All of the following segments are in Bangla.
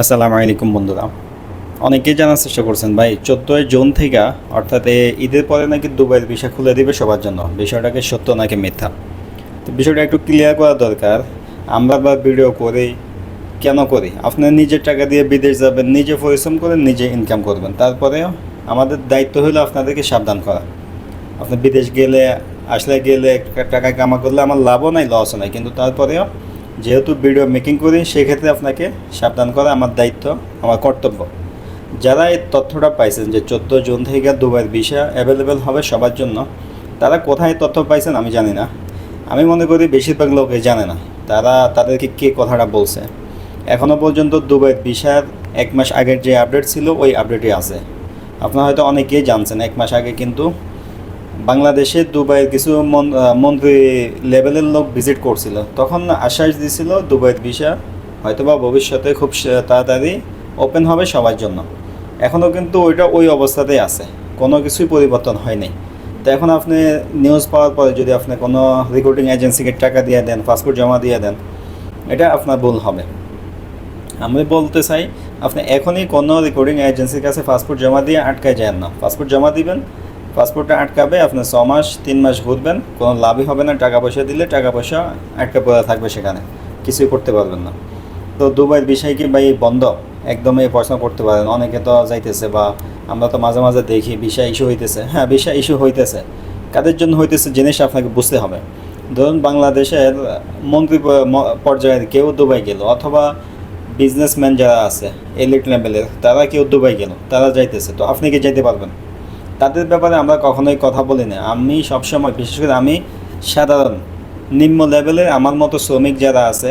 আসসালামু আলাইকুম বন্ধুরা। অনেকেই জানার চেষ্টা করছেন, ভাই, চোদ্দোই জুন থেকে অর্থাৎ ঈদের পরে নাকি দুবাইয়ের ভিসা খুলে দিবে সবার জন্য? বিষয়টাকে সত্য নাকি মিথ্যা? তো বিষয়টা একটু ক্লিয়ার করা দরকার। আমরা বা ভিডিও করি, কেন করি? আপনার নিজের টাকা দিয়ে বিদেশ যাবেন, নিজে পরিশ্রম করেন, নিজে ইনকাম করবেন। তারপরেও আমাদের দায়িত্ব হলো আপনাদেরকে সাবধান করা। আপনি বিদেশ গেলে, আসলে গেলে টাকা কামা করলে আমার লাভও নাই লসও নাই। কিন্তু তারপরেও যেহেতু ভিডিও মেকিং করি, সেক্ষেত্রে আপনাকে সাবধান করা আমার দায়িত্ব, আমার কর্তব্য। যারা এই তথ্যটা পাইছেন যে চোদ্দ জুন থেকে দুবাইয়ের ভিসা অ্যাভেলেবেল হবে সবার জন্য, তারা কোথায় তথ্য পাইছেন আমি জানি না। আমি মনে করি বেশিরভাগ লোকে জানে না, তারা তাদেরকে কে কথাটা বলছে। এখনও পর্যন্ত দুবাইয়ের ভিসার এক মাস আগের যে আপডেট ছিল, ওই আপডেটই আছে। আপনারা হয়তো অনেকেই জানছেন, এক মাস আগে কিন্তু বাংলাদেশে দুবাইয়ের কিছু মন- মন্ত্রী লেভেলের লোক ভিজিট করছিল। তখন আশ্বাস দিছিল দুবাইয়ের ভিসা, হয়তোবা ভবিষ্যতে খুব তাড়াতাড়ি ওপেন হবে সবার জন্য। এখনও কিন্তু ওইটা ওই অবস্থাতেই আছে, কোনো কিছুই পরিবর্তন হয়নি। তো এখন আপনি নিউজ পাওয়ার পরে যদি আপনি কোনো রেকর্ডিং এজেন্সিকে টাকা দিয়ে দেন পাসপোর্ট জমা দিয়ে দেন, এটা আপনার ভুল হবে। আমি বলতে চাই, আপনি এখনই কোনো রেকর্ডিং এজেন্সির কাছে পাসপোর্ট জমা দিয়ে আটকায় যান না। পাসপোর্ট জমা দিবেন পাসপোর্টটা আটকাবে, আপনি ছ মাস, তিন মাস ঘুরবেন, কোনো লাভই হবে না টাকা পয়সা দিলে টাকা পয়সা আটকা পড়ে থাকবে সেখানে। কিছুই করতে পারবেন না। তো দুবাইয়ের বিষয় কি ভাই, বন্ধ? একদমই প্রশ্ন করতে পারেন। অনেকে তো যাইতেছে বা আমরা তো মাঝে মাঝে দেখি বিষয় ইস্যু হইতেছে। হ্যাঁ বিষয় ইস্যু হইতেছে। কাদের জন্য হইতেছে জিনিস আপনাকে বুঝতে হবে। ধরুন বাংলাদেশের মন্ত্রী পর্যায়ের কেউ দুবাই গেল, অথবা বিজনেসম্যান যারা আছে এলিট লেভেলের তারা কেউ দুবাই গেল, তারা যাইতেছে। তো আপনি কি যাইতে পারবেন? তাদের ব্যাপারে আমরা কখনোই কথা বলি না। আমি সবসময়, বিশেষ করে আমি সাধারণ, নিম্ন লেভেলের আমার মতো শ্রমিক যারা আছে,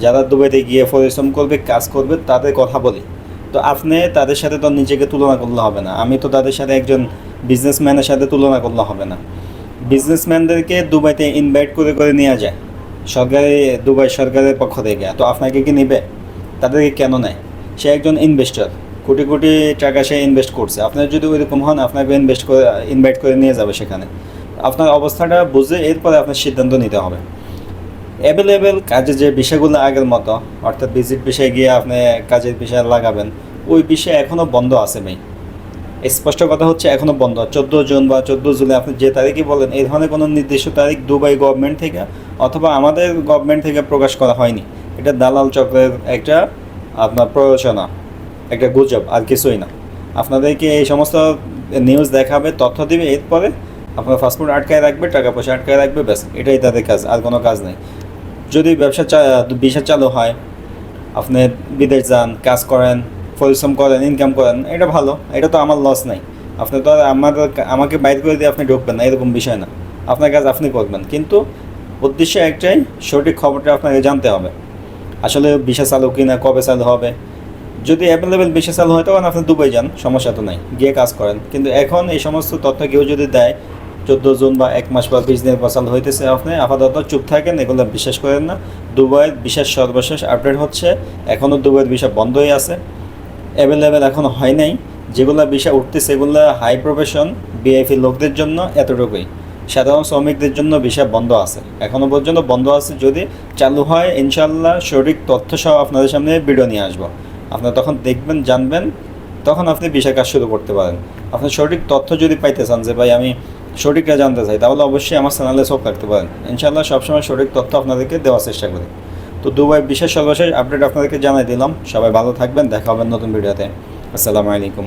যারা দুবাইতে গিয়ে পরিশ্রম করবে, কাজ করবে, তাদের কথা বলি। তো আপনি তাদের সাথে তো নিজেকে তুলনা করলে হবে না। আমি তো তাদের সাথে একজন বিজনেসম্যানের সাথে তুলনা করলে হবে না। বিজনেসম্যানদেরকে দুবাইতে ইনভাইট করে করে নেওয়া যায়। সরকারি, দুবাই সরকারের পক্ষ থেকে। তো আপনাকে কি নেবে? তাদেরকে কেন নেয়? সে একজন ইনভেস্টর কোটি কোটি টাকা সে ইনভেস্ট করছে। আপনার যদি ওইরকম হন, আপনাকে ইনভেস্ট করে ইনভাইট করে নিয়ে যাবে সেখানে। আপনার অবস্থাটা বুঝে এরপরে আপনার সিদ্ধান্ত নিতে হবে। অ্যাভেলেবেল কাজে যে বিষয়গুলো আগের মতো, অর্থাৎ ভিজিট বিষয়ে গিয়ে আপনি কাজের বিষয় লাগাবেন, ওই বিষয় এখনও বন্ধ আছে ভাই স্পষ্ট কথা হচ্ছে এখনও বন্ধ। চোদ্দ জুন বা চোদ্দ জুলাই, আপনি যে তারিখই বলেন, এই ধরনের কোনো নির্দিষ্ট তারিখ দুবাই গভর্নমেন্ট থেকে অথবা আমাদের গভর্নমেন্ট থেকে প্রকাশ করা হয়নি। এটা দালাল চক্রের একটা আপনার প্রয়োজনা একটা গুজব, আর কিছুই না। আপনাদেরকে এই সমস্ত নিউজ দেখাবে, তথ্য দিবে, এরপরে আপনার পাসপোর্ট আটকায় রাখবে টাকা পয়সা আটকায় রাখবে, ব্যাস, এটাই তাদের কাজ, আর কোনো কাজ নেই। যদি ব্যবসা ভিসা চালু হয়, আপনি বিদেশ যান, কাজ করেন, পরিশ্রম করেন ইনকাম করেন, এটা ভালো, এটা তো আমার লস নাই। আপনি তো আমার, আমাকে বাইর করে দিয়ে আপনি ঢুকবেন না, এরকম বিষয় না। আপনার কাজ আপনি করবেন, কিন্তু উদ্দেশ্য একটাই, সঠিক খবরটা আপনাকে জানতে হবে। আসলে ভিসা চালু কিনা, কবে চালু হবে যদি অ্যাভেলেবেল বেশি চালু হয়, তখন আপনি দুবাই যান, সমস্যা তো নাই, গিয়ে কাজ করেন। কিন্তু এখন এই সমস্ত তথ্য কেউ যদি দেয়, চোদ্দ জুন বা এক মাস বা বিশ পর চালু হইতেছে, আপনি আপাতত চুপ থাকেন, এগুলো বিশ্বাস করেন না। দুবাইয়ের বিশেষ সর্বশেষ আপডেট হচ্ছে এখনও দুবাইয়ের ভিসা বন্ধই আছে। অ্যাভেলেবেল এখন হয় নাই, যেগুলো বিষয় উঠতেছে সেগুলো হাই প্রফেশন বিআইপি লোকদের জন্য এতটুকুই। সাধারণ শ্রমিকদের জন্য বিষয় বন্ধ আছে। এখনও পর্যন্ত বন্ধ আছে, যদি চালু হয় ইনশাল্লাহ সঠিক তথ্য সহ আপনাদের সামনে ভিডিও নিয়ে আসব। আপনারা তখন দেখবেন, জানবেন, তখন আপনি বিষয় কাজ শুরু করতে পারেন। আপনার সঠিক তথ্য যদি পাইতে চান যে, ভাই, আমি সঠিকটা জানতে চাই, তাহলে অবশ্যই আমার চ্যানেলে সব রাখতে পারেন। ইনশাল্লাহ সবসময় সঠিক তথ্য আপনাদেরকে দেওয়ার চেষ্টা করি। তো দুবাই বিশেষ সর্বশেষ আপডেট আপনাদেরকে জানাই দিলাম। সবাই ভালো থাকবেন, দেখা হবে নতুন ভিডিওতে আসসালামু আলাইকুম।